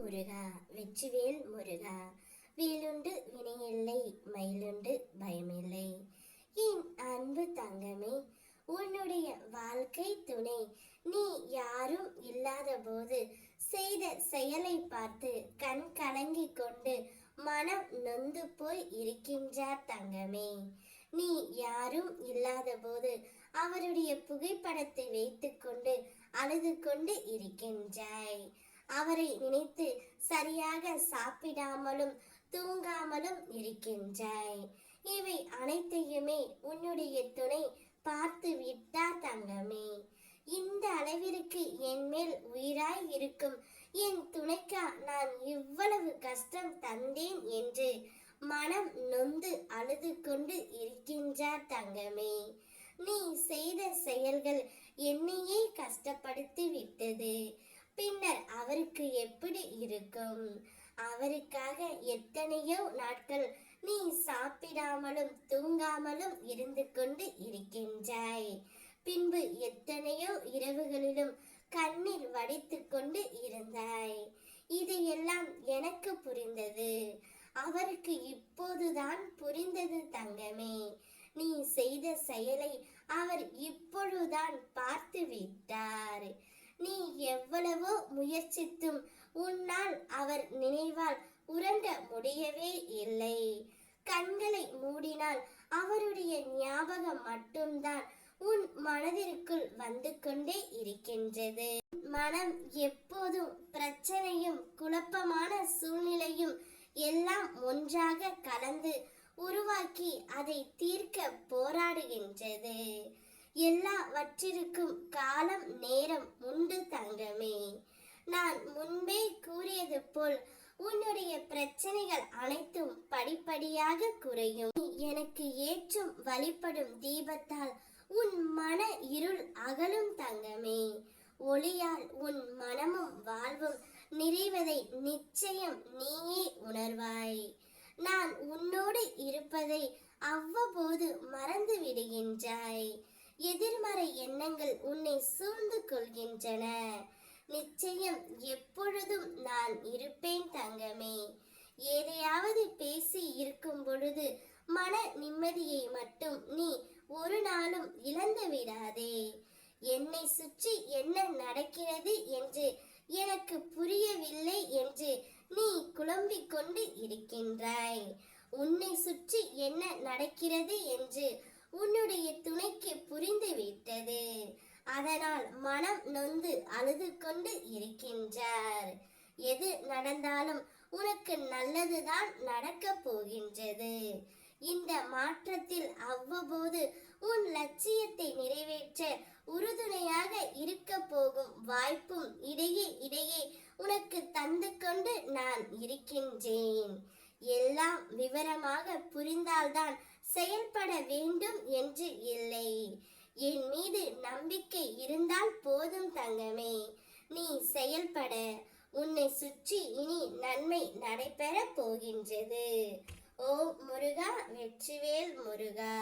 முருகா வெற்றிவேல் முருகா. வேலுண்டு வினையில்லை மயிலுண்டு பயமில்லை. என் அன்பு தங்கமே உன்னுடைய வாழ்க்கை துணை. நீ யாரும் இல்லாத போது செய்த செயலை பார்த்து கண் கலங்கி கொண்டு மனம் நொந்து போய் இருக்கின்றார் தங்கமே. நீ யாரும் இல்லாத போது அவருடைய புகைப்படத்தை வைத்துக்கொண்டு அழுது கொண்டு இருக்கின்றாய். அவரை நினைத்து சரியாக சாப்பிடாமலும் தூங்காமலும் இருக்கின்றாய். இவை அனைத்தையுமே உன்னுடைய துணை பார்த்து விட்டா தங்கமே. இந்த அளவிற்கு என் மேல் உயிராய் இருக்கும் என் துணைக்கா நான் இவ்வளவு கஷ்டம் தந்தேன் என்று மனம் நொந்து அழுது கொண்டு இருக்கின்றார் தங்கமே. நீ செய்த செயல்கள் என்னையே கஷ்டப்படுத்தி விட்டது. பின்னர் அவருக்கு எப்படி இருக்கும்? அவருக்காக எத்தனையோ நாட்கள் நீ சாப்பிடாமலும் தூங்காமலும் இருந்து கொண்டு இருக்கின்றாய். பின்பு எத்தனையோ இரவுகளிலும் கண்ணீர் வடித்து கொண்டு இருந்தாய். இதையெல்லாம் எனக்கு புரிந்தது. அவருக்கு இப்போதுதான் புரிந்தது தங்கமே. நீ செய்த செயலை அவர் இப்பொழுதுதான் பார்த்து விட்டார். நீ எவ்வளவு கண்களை மூடினால் அவருடைய ஞாபகம் மட்டும்தான் உன் மனதிற்குள் வந்து கொண்டே இருக்கின்றது. மனம் எப்போதும் பிரச்சனையும் குழப்பமான சூழ்நிலையும் எல்லாம் ஒன்றாக கலந்து உருவாக்கி அதை தீர்க்க போராடுகின்றது. எல்லாவற்றிற்கும் காலம் நேரம் உண்டு தங்கமே. நான் முன்பே கூறியது போல் உன்னுடைய பிரச்சனைகள் அனைத்தும் படிப்படியாக குறையும். எனக்கு ஏற்றும் வழிபடும் தீபத்தால் உன் மன இருள் அகலும் தங்கமே. ஒளியால் உன் மனமும் வாழ்வும் நிறைவதை நிச்சயம் நீயே உணர்வாய். நான் உன்னோடு இருப்பதை அவ்வப்போது மறந்து விடுகின்றாய். எதிர்மறை எண்ணங்கள் உன்னை சூழ்ந்து கொள்கின்றன. நிச்சயம் எப்பொழுதும் நான் இருப்பேன். எதையாவது பேசி இருக்கும் பொழுது மன நிம்மதியை மட்டும் நீ ஒரு நாளும் இழந்து விடாதே. என்னை சுற்றி என்ன நடக்கிறது என்று எனக்கு புரியவில்லை என்று நீ குழம்பிக் கொண்டு இருக்கின்றாய். உன்னை சுற்றி என்ன நடக்கிறது என்று உன்னுடைய துணைக்கு புரிந்து விட்டது. அதனால் மனம் நொந்து அழுது கொண்டு இருக்கின்றார். எது நடந்தாலும் உனக்கு நல்லதுதான் நடக்க போகின்றது. இந்த மாற்றத்தில் அவ்வப்போது உன் லட்சியத்தை நிறைவேற்ற உறுதுணையாக இருக்க போகும் வாய்ப்பும் இடையே இடையே உனக்கு தந்து கொண்டு நான் இருக்கின்றேன். எல்லாம் விவரமாக புரிந்தால்தான் செயல்பட வேண்டும் என்று இல்லை. என் மீது நம்பிக்கை இருந்தால் போதும் தங்கமே. நீ செயல்பட உன்னை சுற்றி இனி நன்மை நடைபெறப் போகின்றது. ஓ முருகா வெற்றிவேல் முருகா.